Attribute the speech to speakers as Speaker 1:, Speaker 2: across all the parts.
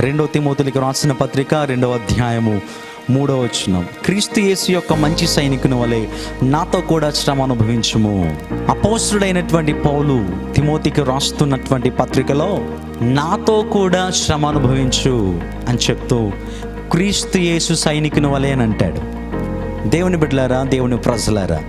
Speaker 1: రెండవ తిమోతులకి రాసిన పత్రిక రెండవ అధ్యాయము మూడవ వచనం. క్రీస్తు యేసు యొక్క మంచి సైనికుని వలె నాతో కూడా శ్రమ అనుభవించుము. అపోసుడైనటువంటి పౌలు తిమోతికి రాస్తున్నటువంటి పత్రికలో నాతో కూడా శ్రమ అనుభవించు అని చెప్తూ క్రీస్తు యేసు సైనికుని వలె అని అంటాడు. దేవుని బిడ్డలారా దేవుని ప్రజలారా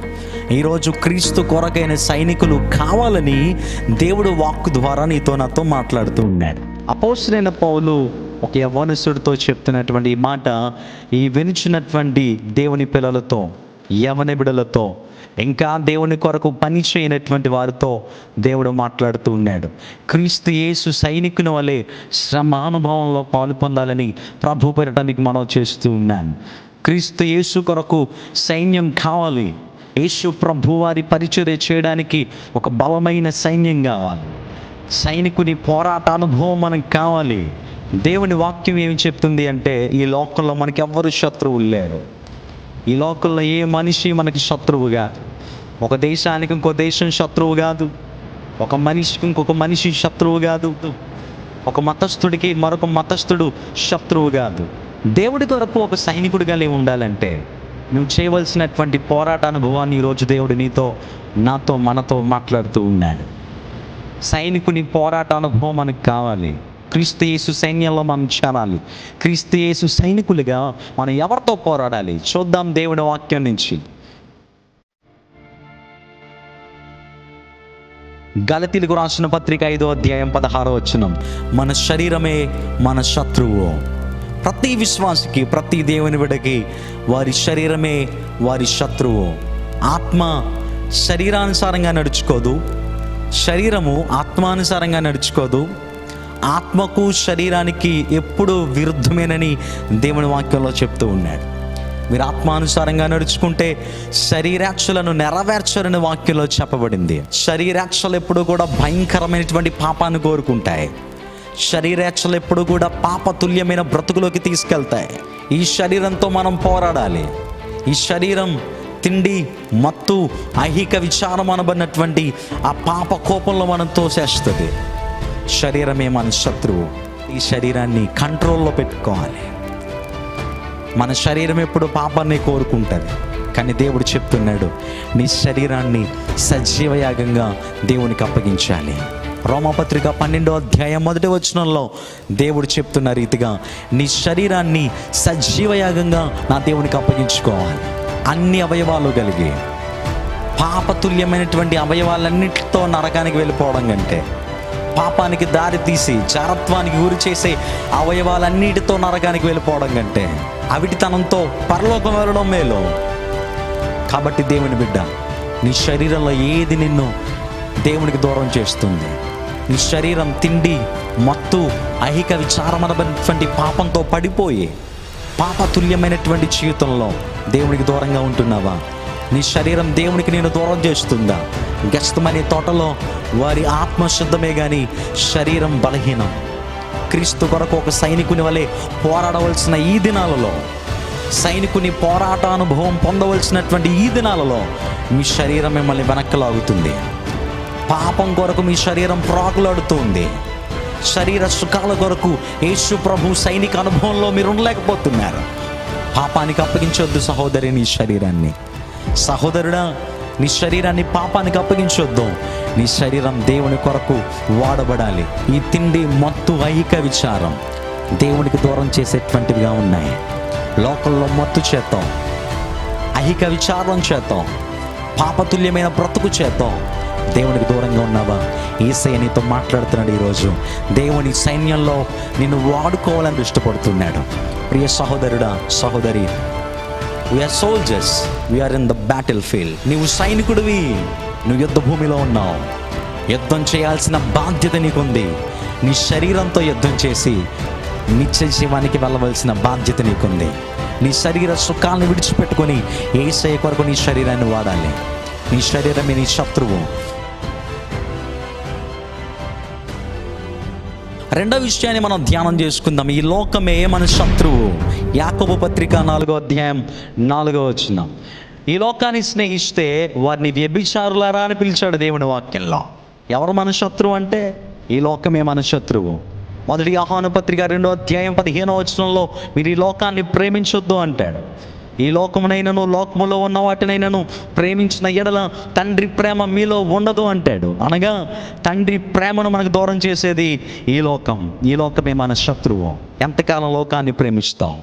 Speaker 1: ఈరోజు క్రీస్తు కొరకైన సైనికులు కావాలని దేవుడు వాక్కు ద్వారా నీతో నాతో మాట్లాడుతూ ఉన్నాడు అపోసరైన పౌలు ఒక యవనసుడితో చెప్తున్నటువంటి ఈ మాట ఈ వినిచినటువంటి దేవుని పిల్లలతో యవన బిడలతో ఇంకా దేవుని కొరకు పని చేయనటువంటి వారితో దేవుడు మాట్లాడుతూ ఉన్నాడు. క్రీస్తు యేసు సైనికుని వలె శ్రమానుభవంలో పాలు పొందాలని ప్రభు పెట్టడానికి మనం చేస్తూ ఉన్నాను. క్రీస్తు యేసు కొరకు సైన్యం కావాలి. యేసు ప్రభు వారి పరిచర్య చేయడానికి ఒక బలమైన సైన్యం కావాలి. సైనికుని పోరాట అనుభవం మనకు కావాలి. దేవుని వాక్యం ఏమి చెప్తుంది అంటే ఈ లోకంలో మనకి ఎవ్వరు శత్రువులు లేరు. ఈ లోకంలో ఏ మనిషి మనకి శత్రువు కాదు. ఒక దేశానికి ఇంకో దేశం శత్రువు కాదు. ఒక మనిషికి ఇంకొక మనిషి శత్రువు కాదు. ఒక మతస్థుడికి మరొక మతస్థుడు శత్రువు కాదు. దేవుడి కొరకు ఒక సైనికుడిగా నీవు ఉండాలంటే నువ్వు చేయవలసినటువంటి పోరాట అనుభవాన్ని ఈరోజు దేవుడు నీతో నాతో మనతో మాట్లాడుతూ ఉన్నాడు. సైనికుని పోరాట అనుభవం మనకు కావాలి. క్రీస్తు యేసు సైన్యంలో మనం చేరాలి. క్రీస్తు యేసు సైనికులుగా మనం ఎవరితో పోరాడాలి? చూద్దాం దేవుని వాక్యం నుంచి. గలతీలకు రాసిన పత్రిక ఐదో అధ్యాయం పదహారో వచ్చినం మన శరీరమే మన శత్రువు. ప్రతి విశ్వాసికి ప్రతి దేవుని విడకి వారి శరీరమే వారి శత్రువు. ఆత్మ శరీరానుసారంగా నడుచుకోదు శరీరము ఆత్మానుసారంగా నడుచుకోదు. ఆత్మకు శరీరానికి ఎప్పుడు విరుద్ధమేనని దేవుని వాక్యంలో చెప్తూ ఉన్నాడు. మీరు ఆత్మానుసారంగా నడుచుకుంటే శరీరాక్షలను నెరవేర్చరని వాక్యంలో చెప్పబడింది. శరీరాక్షలు ఎప్పుడు కూడా భయంకరమైనటువంటి పాపాన్ని కోరుకుంటాయి. శరీరాక్షలు ఎప్పుడు కూడా పాపతుల్యమైన బ్రతుకులోకి తీసుకెళ్తాయి. ఈ శరీరంతో మనం పోరాడాలి. ఈ శరీరం తిండి మత్తు ఐహిక విచారం అనబడినటువంటి ఆ పాప కోపంలో మనం తోసేస్తుంది. శరీరమే మన శత్రువు. ఈ శరీరాన్ని కంట్రోల్లో పెట్టుకోవాలి. మన శరీరం ఎప్పుడు పాపాన్ని కోరుకుంటుంది. కానీ దేవుడు చెప్తున్నాడు నీ శరీరాన్ని సజీవయాగంగా దేవునికి అప్పగించాలి. రోమపత్రిక పన్నెండో అధ్యాయం మొదటి వచనంలో దేవుడు చెప్తున్న రీతిగా నీ శరీరాన్ని సజీవయాగంగా నా దేవునికి అప్పగించుకోవాలి. అన్ని అవయవాలు కలిగి పాపతుల్యమైనటువంటి అవయవాలన్నిటితో నరకానికి వెళ్ళిపోవడం కంటే పాపానికి దారి తీసి జారత్వానికి గురి చేసే అవయవాలన్నిటితో నరకానికి వెళ్ళిపోవడం కంటే అవిటితనంతో పరలోకం వెళ్ళడం మేలు. కాబట్టి దేవుని బిడ్డ నీ శరీరంలో ఏది నిన్ను దేవునికి దూరం చేస్తుంది? నీ శరీరం తిండి మత్తు అహిక విచారమనటువంటి పాపంతో పడిపోయి పాపతుల్యమైనటువంటి జీవితంలో దేవునికి దూరంగా ఉంటున్నావా? నీ శరీరం దేవునికి నేను దూరం చేస్తుందా? గస్తమనే తోటలో వారి ఆత్మశుద్ధమే కానీ శరీరం బలహీనం. క్రీస్తు కొరకు ఒక సైనికుని వలె పోరాడవలసిన ఈ దినాలలో సైనికుని పోరాట అనుభవం పొందవలసినటువంటి ఈ దినాలలో మీ శరీరం మిమ్మల్ని వెనక్కి లాగుతుంది. పాపం కొరకు మీ శరీరం ప్రాకులాడుతుంది. శరీర సుఖాల కొరకు యేసు ప్రభు సైనిక అనుభవంలో మీరు ఉండలేకపోతున్నారు. పాపానికి అప్పగించొద్దు సహోదరి నీ శరీరాన్ని. సహోదరుడా నీ శరీరాన్ని పాపానికి అప్పగించొద్దు. నీ శరీరం దేవుని కొరకు వాడబడాలి. ఈ తిండి మత్తు ఐహిక విచారం. దేవునికి దూరం చేసేటువంటివిగా ఉన్నాయి. లోకంలో మత్తు చేద్దాం. అహిక విచారం చేద్దాం. పాపతుల్యమైన బ్రతుకు చేద్దాం. దేవునికి దూరంగా ఉన్నావా? ఏసయ్య నీతో మాట్లాడుతున్నాడు ఈరోజు. దేవుని సైన్యంలో నిన్ను వాడుకోవాలని ఇష్టపడుతున్నాడు. ప్రియ సహోదరుడా సహోదరి we are soldiers we are in the battlefield నీవు సైనికుడివి. నువ్వు యుద్ధ భూమిలో ఉన్నావు. యుద్ధం చేయాల్సిన బాధ్యత నీకుంది. నీ శరీరంతో యుద్ధం చేసి నిత్య జీవానికి వెళ్ళవలసిన బాధ్యత నీకుంది. నీ శరీర సుఖాలను విడిచిపెట్టుకొని ఏసయ్య కొరకు నీ శరీరాన్ని వాడాలి. నీ శరీరమే నీ శత్రువు. రెండో విషయాన్ని మనం ధ్యానం చేసుకుందాం. ఈ లోకమే మన శత్రువు. యాకోబు పత్రిక నాలుగో అధ్యాయం నాలుగో వచ్చిన ఈ లోకాన్ని స్నేహిస్తే వారిని వ్యభిచారులారా అని పిలిచాడు దేవుని వాక్యంలో. ఎవరు మన శత్రువు అంటే? ఈ లోకమే మన శత్రువు. మొదటి ఆహ్వాన పత్రిక రెండో అధ్యాయం పదిహేనో వచనంలో మీరు ఈ లోకాన్ని ప్రేమించొద్దు అంటాడు. ఈ లోకమునైనను లోకములో ఉన్న వాటినైనను ప్రేమించిన ఎడల తండ్రి ప్రేమ మీలో ఉండదు అంటాడు. అనగా తండ్రి ప్రేమను మనకు దూరం చేసేది ఈ లోకం. ఈ లోకమే మన శత్రువు. ఎంతకాలం లోకాన్ని ప్రేమిస్తాం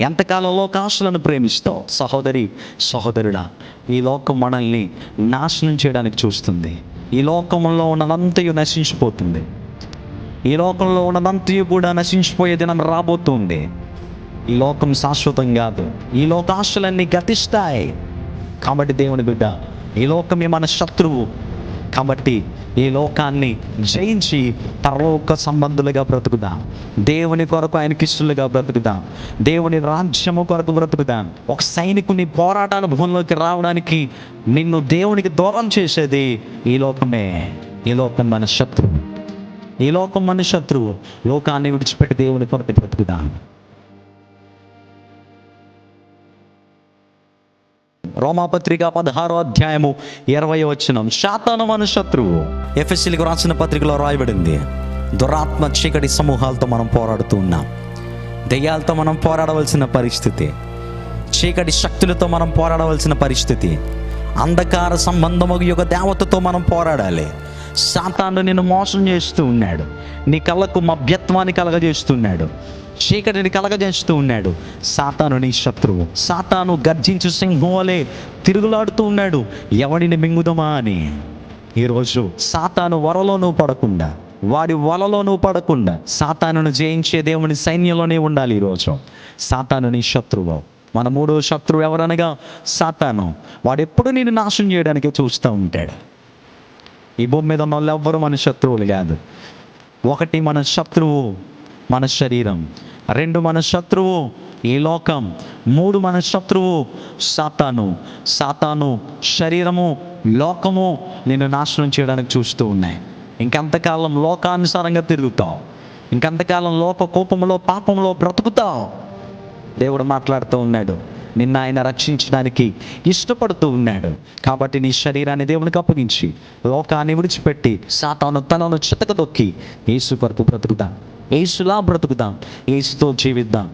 Speaker 1: ఎంతకాలం లోకాశలను ప్రేమిస్తావు? సహోదరి సహోదరుడా ఈ లోకం మనల్ని నాశనం చేయడానికి చూస్తుంది. ఈ లోకంలో ఉన్నదంతయు నశించిపోతుంది. ఈ లోకంలో ఉన్నదంతయు కూడా నశించిపోయే దినం రాబోతుంది. లోకం శాశ్వతం కాదు. ఈ లోకాశలన్నీ గతిస్తాయి. కాబట్టి దేవుని బిడ్డ ఈ లోకమే మన శత్రువు. కాబట్టి ఈ లోకాన్ని జయించి పరలోక సంబంధులుగా బ్రతుకుదాం. దేవుని కొరకు ఆయన కిష్టులుగా బ్రతుకుదాం. దేవుని రాజ్యము కొరకు బ్రతుకుదాం. ఒక సైనికుని పోరాట భూమిలోకి రావడానికి నిన్ను దేవునికి దూరం చేసేది ఈ లోకమే. ఈ లోకం మన శత్రువు. ఈ లోకం మన శత్రువు. లోకాన్ని విడిచిపెట్టి దేవుని కొరకు బ్రతుకుదాం. రోమాపత్రిక పదహారో అధ్యాయము ఇరవై వచ్చిన శాతాను మన శత్రువు. ఎఫ్ఎస్సీలకు రాసిన పత్రికలో రాయబడింది దురాత్మ చీకటి సమూహాలతో మనం పోరాడుతూ ఉన్నాం. దెయ్యాలతో మనం పోరాడవలసిన పరిస్థితి. చీకటి శక్తులతో మనం పోరాడవలసిన పరిస్థితి. అంధకార సంబంధము యొక్క దేవతతో మనం పోరాడాలి. సాతాను నిన్ను మోసం చేస్తూ ఉన్నాడు. నీ కళ్ళకు మభ్యత్వాన్ని కలగజేస్తున్నాడు. చీకటిని కలగజేస్తూ ఉన్నాడు. సాతాను నీ శత్రువు. సాతాను గర్జించు సింహోలే తిరుగులాడుతూ ఉన్నాడు. ఎవడిని మింగుదమా అని. ఈరోజు సాతాను వరలోనూ పడకుండా వాడి వలలోనూ పడకుండా సాతానును జయించే దేవుని సైన్యంలోనే ఉండాలి ఈరోజు. సాతాను నీ శత్రువు. మన మూడో శత్రువు ఎవరనగా సాతాను. వాడు ఎప్పుడు నేను నాశనం చేయడానికి చూస్తూ ఉంటాడు. ఈ భూమి మీద ఉన్న వాళ్ళు ఎవ్వరు మన శత్రువులు కాదు. ఒకటి మన శత్రువు మన శరీరం. రెండు మన శత్రువు ఈ లోకం. మూడు మన శత్రువు సాతాను. సాతాను శరీరము లోకము నిన్ను నాశనం చేయడానికి చూస్తూ ఉన్నాయి. ఇంకెంతకాలం లోకానుసారంగా తిరుగుతావు. ఇంకెంతకాలం లోక కోపంలో పాపంలో బ్రతుకుతావు. దేవుడు మాట్లాడుతూ ఉన్నాడు. నిన్న ఆయన రక్షించడానికి ఇష్టపడుతూ ఉన్నాడు. కాబట్టి నీ శరీరాన్ని దేవునికి అప్పగించి లోకాన్ని విడిచిపెట్టి సాతాను తనను చితక తొక్కి ఏసు కొరకు బ్రతుకుదాం. ఏసులా బ్రతుకుదాం. ఏసుతో జీవిద్దాం.